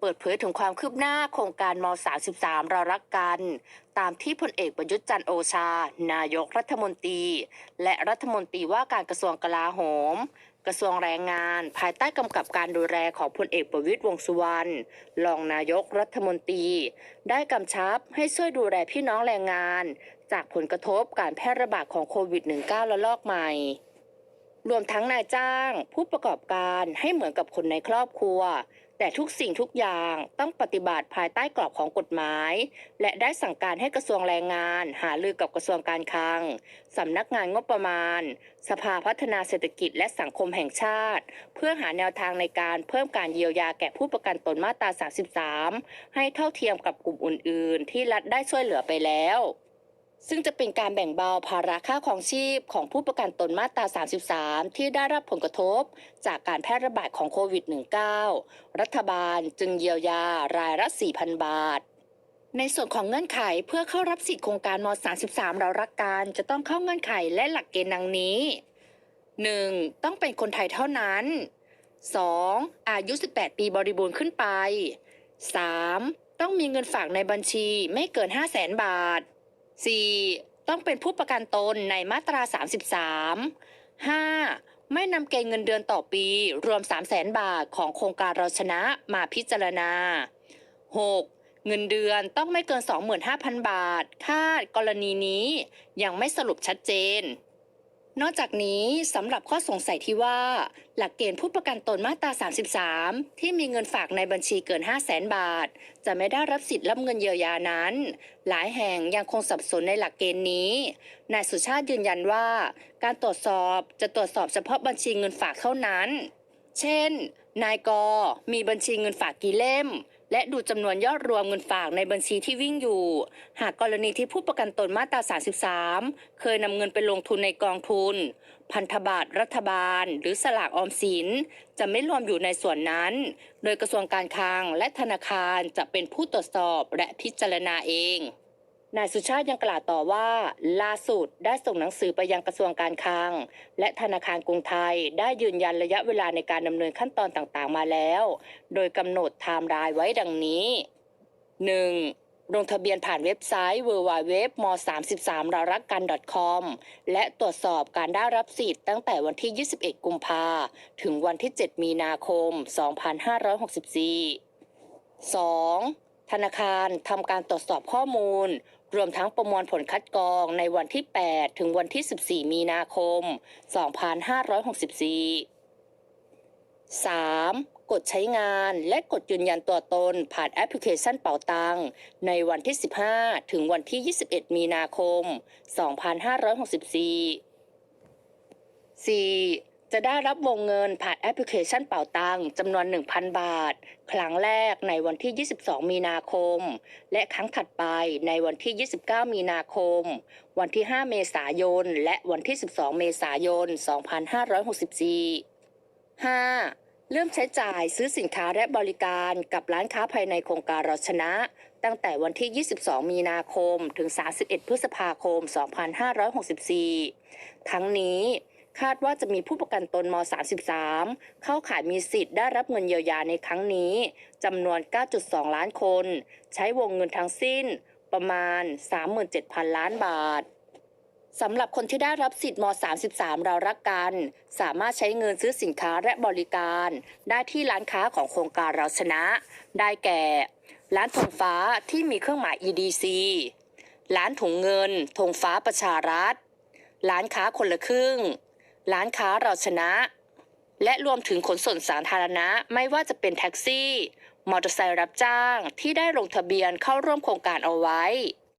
เปิดเผยถึงความคืบหน้าโครงการม 33 เรารักกัน ตามที่พลเอกประยุทธ์จันโอชา นายกรัฐมนตรี และรัฐมนตรีว่าการกระทรวงกลาโหม กระทรวงแรงงาน ภายใต้กำกับการดูแลของพลเอกประวิตรวงสุวรรณรองนายกรัฐมนตรี ได้กำชับให้ช่วยดูแลพี่น้องแรงงาน จากผลกระทบการแพร่ระบาดของโควิด -19 ระลอกใหม่รวมทั้งนายจ้าง ผู้ประกอบการให้เหมือนกับคนในครอบครัว แต่ทุกสิ่งทุกอย่างต้องปฏิบัติภายใต้กรอบของกฎหมาย และได้สั่งการให้กระทรวงแรงงาน หารือกับกระทรวงการคลัง สำนักงานงบประมาณ สภาพัฒนาเศรษฐกิจและสังคมแห่งชาติ เพื่อหาแนวทางในการเพิ่มการเยียวยาแก่ผู้ประกันตนมาตรา 33 ให้เท่าเทียมกับกลุ่มอื่น ๆ ที่รัฐได้ช่วยเหลือไปแล้ว ซึ่งจะเป็นการแบ่งเบาภาระค่าของชีพของผู้ประกันตนมาตรา 33 ที่ได้รับผลกระทบ จากการแพร่ระบาดของโควิด -19 รัฐบาลจึงเยียวยารายละ 4,000 บาท ในส่วนของเงื่อนไขเพื่อเข้ารับสิทธิโครงการม 33 เรารักกันจะต้องเข้าเงื่อนไขและหลักเกณฑ์ดังนี้ 1. ต้องเป็นคนไทยเท่านั้น 2. อายุ 18 ปีบริบูรณ์ขึ้นไป 3. ต้องมีเงินฝากในบัญชีไม่เกิน 5 0 0 0 0 0 บาท 4. ต้องเป็นผู้ประกันตนในมาตรา 33 5. ไม่นำเกณฑ์เงินเดือนต่อปี รวม 3 0 0แสนบาทของโครงการเราชนะมาพิจารณา 6. เงินเดือนต้องไม่เกิน 25,000 บาท คาดกรณีนี้ยังไม่สรุปชัดเจน นอกจากนี้สำหรับข้อสงสัยที่ว่า หลักเกณฑ์ผู้ประกันตนมาตรา 33 ที่มีเงินฝากในบัญชีเกิน 5 0 0แสนบาท จะไม่ได้รับสิทธิ์รับเงินเยียวยานั้น หลายแห่งยังคงสับสนในหลักเกณฑ์นี้ นายสุชาติยืนยันว่า การตรวจสอบจะตรวจสอบเฉพาะบัญชีเงินฝากเท่านั้น เช่น นายกมีบัญชีเงินฝากกี่เล่ม และดูจำนวนยอดรวมเงินฝากในบัญชีที่วิ่งอยู่ หากกรณีที่ผู้ประกันตนมาตรา 33 เคยนำเงินไปลงทุนในกองทุน พันธบัตรรัฐบาล หรือสลากออมสิน จะไม่รวมอยู่ในส่วนนั้น โดยกระทรวงการคลังและธนาคารจะเป็นผู้ตรวจสอบและพิจารณาเอง นายสุชาติยังกล่าวต่อว่าล่าสุดได้ส่งหนังสือไปยังกระทรวงการคลัง และธนาคารกรุงไทยได้ยืนยันระยะเวลาในการดำเนินขั้นตอนต่างๆมาแล้ว โดยกำหนดไทม์ไลน์ไว้ดังนี้ 1. ลงทะเบียนผ่านเว็บไซต์ www m 3 3รารักกัน .com และตรวจสอบการได้รับสิทธิ์ตั้งแต่วันที่ 21 กุมภาถึงวันที่ 7 มีนาคม 2564 2. ธนาคารทำการตรวจสอบข้อมูล รวมทั้งประมวลผลคัดกรองในวันที่ 8 ถึงวันที่ 14 มีนาคม 2564 3. กดใช้งานและกดยืนยันตัวตนผ่านแอปพลิเคชันเป๋าตังในวันที่ 15 ถึงวันที่ 21 มีนาคม 2564 4. จะได้รับวงเงินผ่านแอปพลิเคชันเป๋าตังจำนวน 1,000 บาท ครั้งแรกในวันที่ 22 มีนาคม และครั้งถัดไปในวันที่ 29 มีนาคม วันที่ 5 เมษายน และวันที่ 12 เมษายน 2564 5. เริ่มใช้จ่ายซื้อสินค้าและบริการกับร้านค้าภายในโครงการเราชนะ ตั้งแต่วันที่ 22 มีนาคม ถึง 31 พฤษภาคม 2564 ทั้งนี้ คาดว่าจะมีผู้ประกันตนม 33 เข้าข่ายมีสิทธิ์ได้รับเงินเยียวยาในครั้งนี้จำนวน 9.2 ล้านคน ใช้วงเงินทั้งสิ้นประมาณ 37,000 ล้านบาทสำหรับคนที่ได้รับสิทธิ์ม 33 เรารักกัน สามารถใช้เงินซื้อสินค้าและบริการ ได้ที่ร้านค้าของโครงการเราชนะ ได้แก่ ร้านธงฟ้าที่มีเครื่องหมาย EDC ร้านถุงเงินธงฟ้าประชารัฐ ร้านค้าคนละครึ่ง ร้านค้าเราชนะ และรวมถึงขนส่งสาธารณะไม่ว่าจะเป็นแท็กซี่ มอเตอร์ไซค์รับจ้างที่ได้ลงทะเบียนเข้าร่วมโครงการเอาไว้